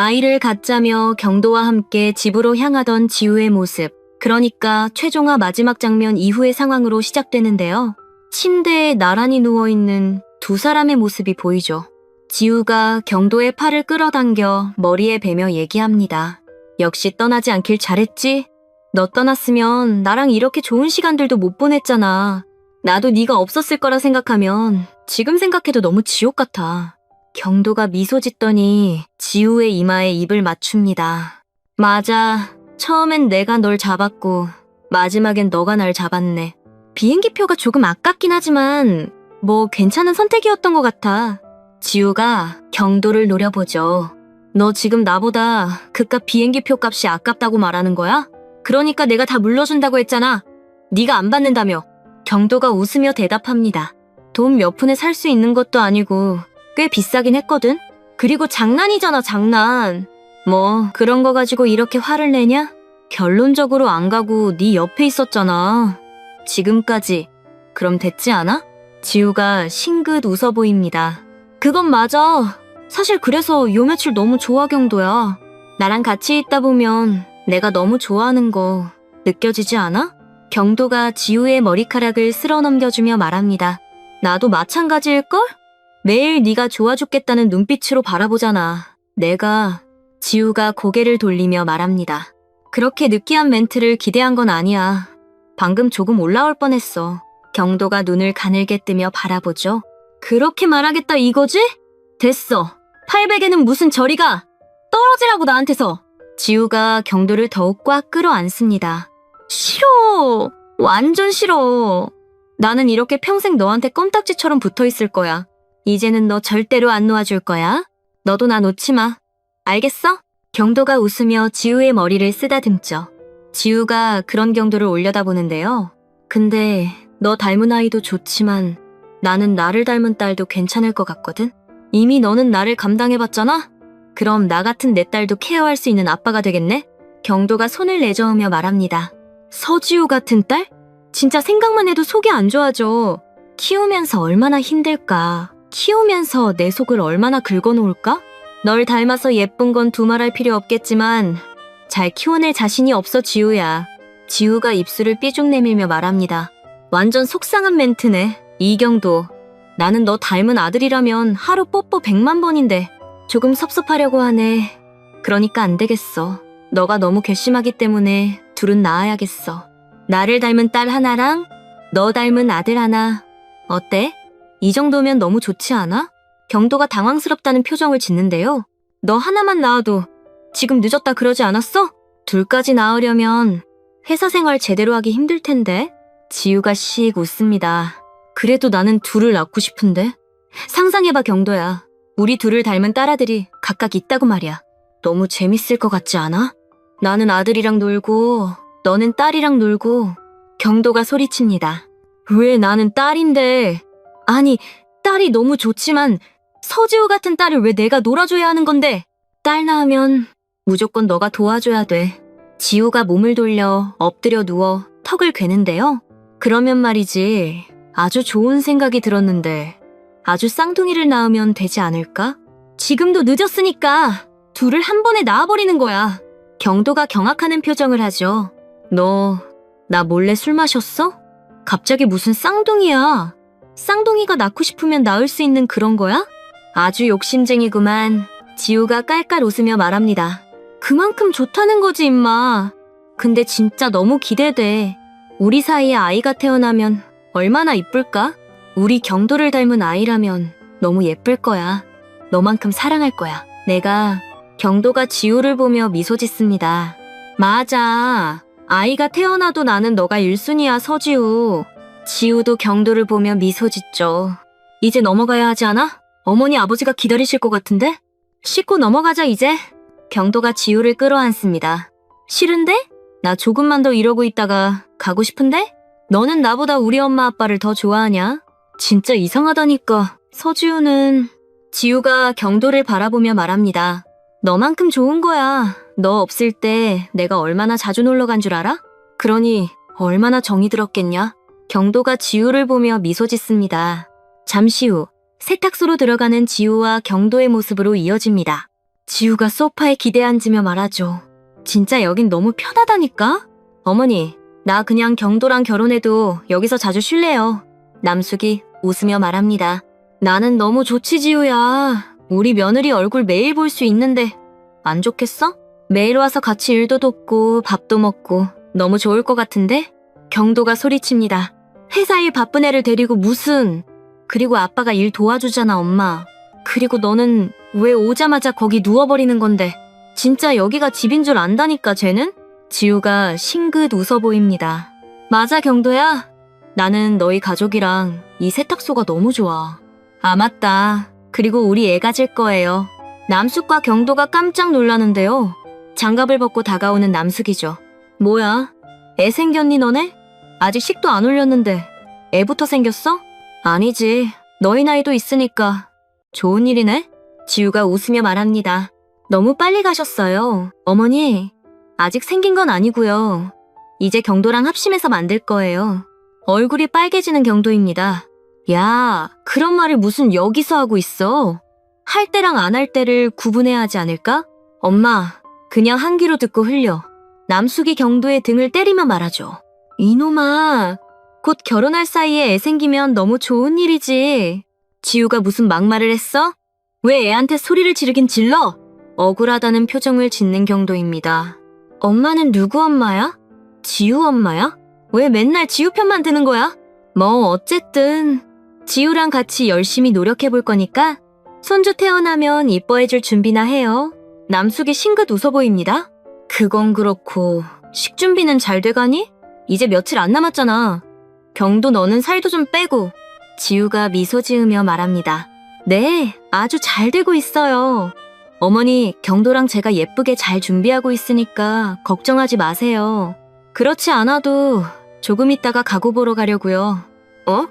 아이를 갖자며 경도와 함께 집으로 향하던 지우의 모습. 그러니까 최종화 마지막 장면 이후의 상황으로 시작되는데요. 침대에 나란히 누워있는 두 사람의 모습이 보이죠. 지우가 경도의 팔을 끌어당겨 머리에 베며 얘기합니다. 역시 떠나지 않길 잘했지? 너 떠났으면 나랑 이렇게 좋은 시간들도 못 보냈잖아. 나도 네가 없었을 거라 생각하면 지금 생각해도 너무 지옥 같아. 경도가 미소 짓더니 지우의 이마에 입을 맞춥니다. 맞아. 처음엔 내가 널 잡았고 마지막엔 너가 날 잡았네. 비행기표가 조금 아깝긴 하지만 뭐 괜찮은 선택이었던 것 같아. 지우가 경도를 노려보죠. 너 지금 나보다 그깟 비행기표 값이 아깝다고 말하는 거야? 그러니까 내가 다 물려준다고 했잖아. 네가 안 받는다며. 경도가 웃으며 대답합니다. 돈 몇 푼에 살 수 있는 것도 아니고 꽤 비싸긴 했거든. 그리고 장난이잖아, 장난. 뭐 그런 거 가지고 이렇게 화를 내냐? 결론적으로 안 가고 네 옆에 있었잖아. 지금까지. 그럼 됐지 않아? 지우가 싱긋 웃어 보입니다. 그건 맞아. 사실 그래서 요 며칠 너무 좋아 경도야. 나랑 같이 있다 보면 내가 너무 좋아하는 거 느껴지지 않아? 경도가 지우의 머리카락을 쓸어 넘겨주며 말합니다. 나도 마찬가지일걸? 매일 네가 좋아 죽겠다는 눈빛으로 바라보잖아. 내가 지우가 고개를 돌리며 말합니다. 그렇게 느끼한 멘트를 기대한 건 아니야. 방금 조금 올라올 뻔했어. 경도가 눈을 가늘게 뜨며 바라보죠. 그렇게 말하겠다 이거지? 됐어. 800에는 무슨 저리가 떨어지라고 나한테서. 지우가 경도를 더욱 꽉 끌어안습니다. 싫어. 완전 싫어. 나는 이렇게 평생 너한테 껌딱지처럼 붙어 있을 거야. 이제는 너 절대로 안 놓아줄 거야. 너도 나 놓지 마. 알겠어? 경도가 웃으며 지우의 머리를 쓰다듬죠. 지우가 그런 경도를 올려다보는데요. 근데 너 닮은 아이도 좋지만 나는 나를 닮은 딸도 괜찮을 것 같거든? 이미 너는 나를 감당해봤잖아? 그럼 나 같은 내 딸도 케어할 수 있는 아빠가 되겠네? 경도가 손을 내저으며 말합니다. 서지우 같은 딸? 진짜 생각만 해도 속이 안 좋아져. 키우면서 얼마나 힘들까. 키우면서 내 속을 얼마나 긁어놓을까? 널 닮아서 예쁜 건 두말할 필요 없겠지만 잘 키워낼 자신이 없어 지우야. 지우가 입술을 삐죽 내밀며 말합니다. 완전 속상한 멘트네. 이경도. 나는 너 닮은 아들이라면 하루 뽀뽀 100만 번인데 조금 섭섭하려고 하네. 그러니까 안 되겠어. 너가 너무 괘씸하기 때문에 둘은 낳아야겠어. 나를 닮은 딸 하나랑 너 닮은 아들 하나. 어때? 이 정도면 너무 좋지 않아? 경도가 당황스럽다는 표정을 짓는데요. 너 하나만 낳아도 지금 늦었다 그러지 않았어? 둘까지 낳으려면 회사 생활 제대로 하기 힘들 텐데. 지우가 씩 웃습니다. 그래도 나는 둘을 낳고 싶은데. 상상해봐 경도야. 우리 둘을 닮은 딸아들이 각각 있다고 말이야. 너무 재밌을 것 같지 않아? 나는 아들이랑 놀고 너는 딸이랑 놀고 경도가 소리칩니다. 왜 나는 딸인데? 아니, 딸이 너무 좋지만 서지호 같은 딸을 왜 내가 놀아줘야 하는 건데? 딸 낳으면 무조건 너가 도와줘야 돼. 지우가 몸을 돌려 엎드려 누워 턱을 괴는데요. 그러면 말이지. 아주 좋은 생각이 들었는데 아주 쌍둥이를 낳으면 되지 않을까? 지금도 늦었으니까 둘을 한 번에 낳아버리는 거야. 경도가 경악하는 표정을 하죠. 너, 나 몰래 술 마셨어? 갑자기 무슨 쌍둥이야? 쌍둥이가 낳고 싶으면 낳을 수 있는 그런 거야? 아주 욕심쟁이구만. 지우가 깔깔 웃으며 말합니다. 그만큼 좋다는 거지, 임마. 근데 진짜 너무 기대돼. 우리 사이에 아이가 태어나면 얼마나 이쁠까? 우리 경도를 닮은 아이라면 너무 예쁠 거야. 너만큼 사랑할 거야. 내가 경도가 지우를 보며 미소 짓습니다. 맞아. 아이가 태어나도 나는 너가 1순위야, 서지우. 지우도 경도를 보며 미소 짓죠. 이제 넘어가야 하지 않아? 어머니 아버지가 기다리실 것 같은데? 씻고 넘어가자, 이제. 경도가 지우를 끌어안습니다. 싫은데? 나 조금만 더 이러고 있다가 가고 싶은데? 너는 나보다 우리 엄마 아빠를 더 좋아하냐? 진짜 이상하다니까. 서지우는 지우가 경도를 바라보며 말합니다. 너만큼 좋은 거야. 너 없을 때 내가 얼마나 자주 놀러 간 줄 알아? 그러니 얼마나 정이 들었겠냐? 경도가 지우를 보며 미소 짓습니다. 잠시 후 세탁소로 들어가는 지우와 경도의 모습으로 이어집니다. 지우가 소파에 기대 앉으며 말하죠. 진짜 여긴 너무 편하다니까? 어머니, 나 그냥 경도랑 결혼해도 여기서 자주 쉴래요. 남숙이 웃으며 말합니다. 나는 너무 좋지, 지우야. 우리 며느리 얼굴 매일 볼 수 있는데 안 좋겠어? 매일 와서 같이 일도 돕고 밥도 먹고 너무 좋을 것 같은데? 경도가 소리칩니다. 회사 일 바쁜 애를 데리고 무슨... 그리고 아빠가 일 도와주잖아, 엄마. 그리고 너는 왜 오자마자 거기 누워버리는 건데? 진짜 여기가 집인 줄 안다니까, 쟤는? 지우가 싱긋 웃어 보입니다. 맞아, 경도야. 나는 너희 가족이랑 이 세탁소가 너무 좋아. 아, 맞다. 그리고 우리 애 가질 거예요. 남숙과 경도가 깜짝 놀라는데요. 장갑을 벗고 다가오는 남숙이죠. 뭐야? 애 생겼니 너네? 아직 식도 안 올렸는데 애부터 생겼어? 아니지. 너희 나이도 있으니까 좋은 일이네? 지우가 웃으며 말합니다. 너무 빨리 가셨어요. 어머니, 아직 생긴 건 아니고요. 이제 경도랑 합심해서 만들 거예요. 얼굴이 빨개지는 경도입니다. 야, 그런 말을 무슨 여기서 하고 있어? 할 때랑 안 할 때를 구분해야 하지 않을까? 엄마, 그냥 한 귀로 듣고 흘려. 남숙이 경도의 등을 때리며 말하죠. 이놈아, 곧 결혼할 사이에 애 생기면 너무 좋은 일이지. 지우가 무슨 막말을 했어? 왜 애한테 소리를 지르긴 질러? 억울하다는 표정을 짓는 경도입니다. 엄마는 누구 엄마야? 지우 엄마야? 왜 맨날 지우 편만 드는 거야? 뭐 어쨌든 지우랑 같이 열심히 노력해 볼 거니까 손주 태어나면 이뻐해 줄 준비나 해요. 남숙이 싱긋 웃어 보입니다. 그건 그렇고 식준비는 잘 돼가니? 이제 며칠 안 남았잖아. 경도 너는 살도 좀 빼고. 지우가 미소 지으며 말합니다. 네, 아주 잘 되고 있어요. 어머니, 경도랑 제가 예쁘게 잘 준비하고 있으니까 걱정하지 마세요. 그렇지 않아도 조금 있다가 가구 보러 가려고요. 어?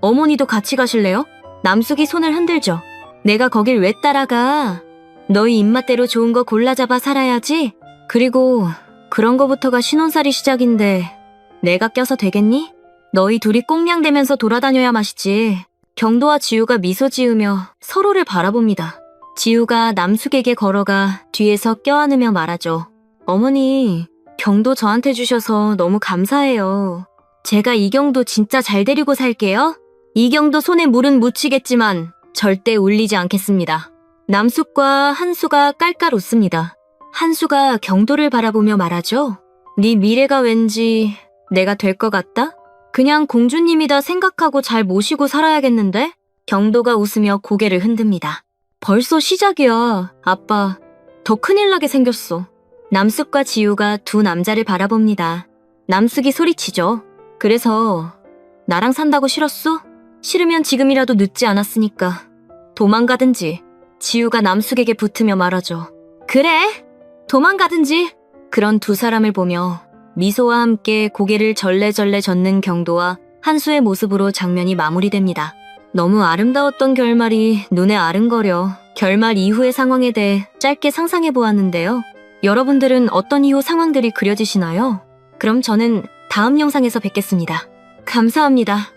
어머니도 같이 가실래요? 남숙이 손을 흔들죠. 내가 거길 왜 따라가? 너희 입맛대로 좋은 거 골라 잡아 살아야지. 그리고 그런 거부터가 신혼살이 시작인데 내가 껴서 되겠니? 너희 둘이 꽁냥대면서 돌아다녀야 마시지. 경도와 지우가 미소 지으며 서로를 바라봅니다. 지우가 남숙에게 걸어가 뒤에서 껴안으며 말하죠. 어머니, 경도 저한테 주셔서 너무 감사해요. 제가 이경도 진짜 잘 데리고 살게요. 이경도 손에 물은 묻히겠지만 절대 울리지 않겠습니다. 남숙과 한수가 깔깔 웃습니다. 한수가 경도를 바라보며 말하죠. 네 미래가 왠지 내가 될 것 같다? 그냥 공주님이다 생각하고 잘 모시고 살아야겠는데? 경도가 웃으며 고개를 흔듭니다. 벌써 시작이야. 아빠, 더 큰일 나게 생겼어. 남숙과 지우가 두 남자를 바라봅니다. 남숙이 소리치죠. 그래서 나랑 산다고 싫었어? 싫으면 지금이라도 늦지 않았으니까 도망가든지. 지우가 남숙에게 붙으며 말하죠. 그래, 도망가든지. 그런 두 사람을 보며 미소와 함께 고개를 절레절레 젓는 경도와 한수의 모습으로 장면이 마무리됩니다. 너무 아름다웠던 결말이 눈에 아른거려 결말 이후의 상황에 대해 짧게 상상해 보았는데요. 여러분들은 어떤 이후 상황들이 그려지시나요? 그럼 저는 다음 영상에서 뵙겠습니다. 감사합니다.